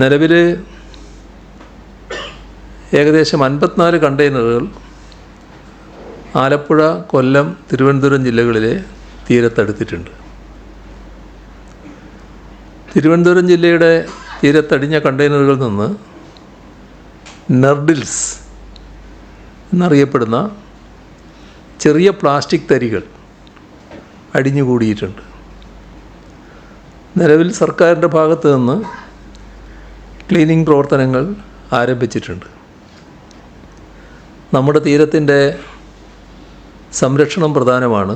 നിലവിൽ ഏകദേശം അൻപത്തിനാല് കണ്ടെയ്നറുകൾ ആലപ്പുഴ കൊല്ലം തിരുവനന്തപുരം ജില്ലകളിലെ തീരത്തടുത്തിട്ടുണ്ട്. തിരുവനന്തപുരം ജില്ലയുടെ തീരത്തടിഞ്ഞ കണ്ടെയ്നറുകളിൽ നിന്ന് നെർഡിൽസ് എന്നറിയപ്പെടുന്ന ചെറിയ പ്ലാസ്റ്റിക് തരികൾ അടിഞ്ഞുകൂടിയിട്ടുണ്ട്. നിലവിൽ സർക്കാരിന്റെ ഭാഗത്ത് നിന്ന് ക്ലീനിങ് പ്രവർത്തനങ്ങൾ ആരംഭിച്ചിട്ടുണ്ട്. നമ്മുടെ തീരത്തിന്റെ സംരക്ഷണം പ്രധാനമാണ്.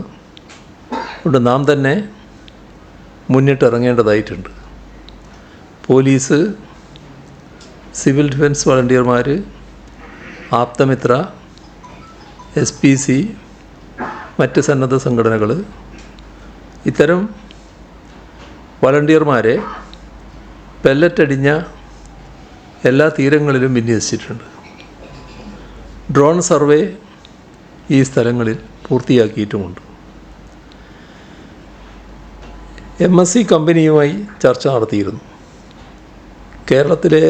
അതുകൊണ്ട് നാം തന്നെ മുന്നിട്ടിറങ്ങേണ്ടതായിട്ടുണ്ട്. പോലീസ് സിവിൽ ഡിഫൻസ് വളണ്ടിയർമാർ ആപ്തമിത്ര എസ് പി സി മറ്റ് സന്നദ്ധ സംഘടനകൾ ഇത്തരം വളണ്ടിയർമാരെ പെല്ലറ്റടിഞ്ഞ എല്ലാ തീരങ്ങളിലും വിന്യസിച്ചിട്ടുണ്ട്. ഡ്രോൺ സർവേ ഈ സ്ഥലങ്ങളിൽ പൂർത്തിയാക്കിയിട്ടുമുണ്ട്. എം എസ് സി കമ്പനിയുമായി ചർച്ച നടത്തിയിരുന്നു. കേരളത്തിലെ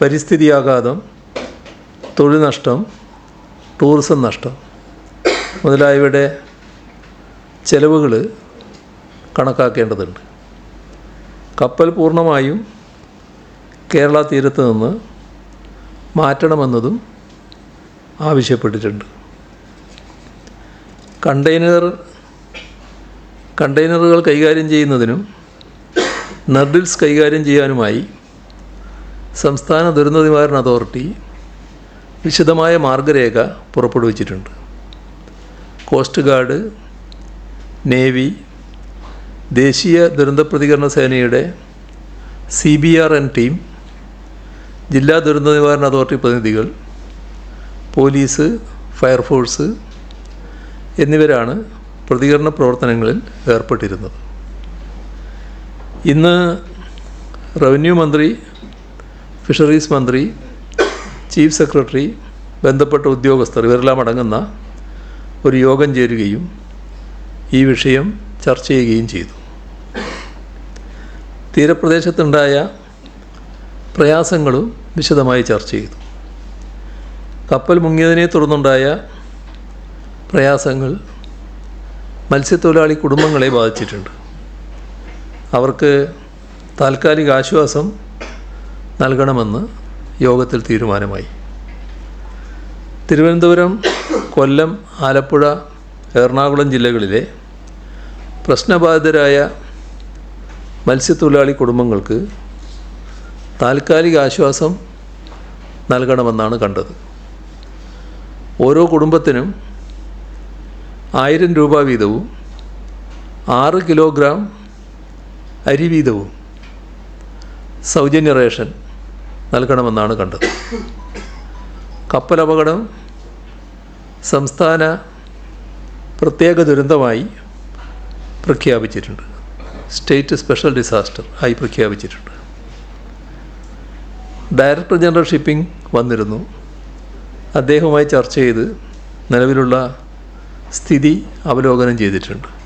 പരിസ്ഥിതി ആഘാതം തൊഴിൽ നഷ്ടം ടൂറിസം നഷ്ടം മുതലായവയുടെ ചെലവുകൾ കണക്കാക്കേണ്ടതുണ്ട്. കപ്പൽ പൂർണമായും കേരള തീരത്ത് നിന്ന് മാറ്റണമെന്നതും ആവശ്യപ്പെട്ടിട്ടുണ്ട്. കണ്ടെയ്നർ കണ്ടെയ്നറുകൾ കൈകാര്യം ചെയ്യുന്നതിനും നർഡിൽസ് കൈകാര്യം ചെയ്യാനുമായി സംസ്ഥാന ദുരന്ത നിവാരണ അതോറിറ്റി വിശദമായ മാർഗരേഖ പുറപ്പെടുവിച്ചിട്ടുണ്ട്. കോസ്റ്റ് ഗാർഡ് നേവി ദേശീയ ദുരന്ത പ്രതികരണ സേനയുടെ C B R N team ജില്ലാ ദുരന്ത നിവാരണ അതോറിറ്റി പ്രതിനിധികൾ പോലീസ് ഫയർഫോഴ്സ് എന്നിവരാണ് പ്രതികരണ പ്രവർത്തനങ്ങളിൽ ഏർപ്പെട്ടിരുന്നത്. ഇന്ന് റവന്യൂ മന്ത്രി ഫിഷറീസ് മന്ത്രി ചീഫ് സെക്രട്ടറി ബന്ധപ്പെട്ട ഉദ്യോഗസ്ഥർ ഇവരെല്ലാം അടങ്ങുന്ന ഒരു യോഗം ചേരുകയും ഈ വിഷയം ചർച്ച ചെയ്യുകയും ചെയ്തു. തീരപ്രദേശത്തുണ്ടായ പ്രയാസങ്ങളും വിശദമായി ചർച്ച ചെയ്തു. കപ്പൽ മുങ്ങിയതിനെ തുടർന്നുണ്ടായ പ്രയാസങ്ങൾ മത്സ്യത്തൊഴിലാളി കുടുംബങ്ങളെ ബാധിച്ചിട്ടുണ്ട്. അവർക്ക് താൽക്കാലിക ആശ്വാസം നൽകണമെന്ന് യോഗത്തിൽ തീരുമാനമായി. തിരുവനന്തപുരം കൊല്ലം ആലപ്പുഴ എറണാകുളം ജില്ലകളിലെ പ്രശ്നബാധിതരായ മത്സ്യത്തൊഴിലാളി കുടുംബങ്ങൾക്ക് താൽക്കാലിക ആശ്വാസം നൽകണമെന്നാണ് കണ്ടത്. ഓരോ കുടുംബത്തിനും ആയിരം രൂപ വീതവും ആറ് കിലോഗ്രാം അരി വീതവും സൗജന്യ റേഷൻ നൽകണമെന്നാണ് കണ്ടത്. കപ്പലപകടം സംസ്ഥാന പ്രത്യേക ദുരന്തമായി പ്രഖ്യാപിച്ചിട്ടുണ്ട്. സ്റ്റേറ്റ് സ്പെഷ്യൽ ഡിസാസ്റ്റർ ആയി പ്രഖ്യാപിച്ചിട്ടുണ്ട്. ഡയറക്ടർ ജനറൽ ഷിപ്പിംഗ് വന്നിരുന്നു. അദ്ദേഹവുമായി ചർച്ച ചെയ്ത് നിലവിലുള്ള സ്ഥിതി അവലോകനം ചെയ്തിട്ടുണ്ട്.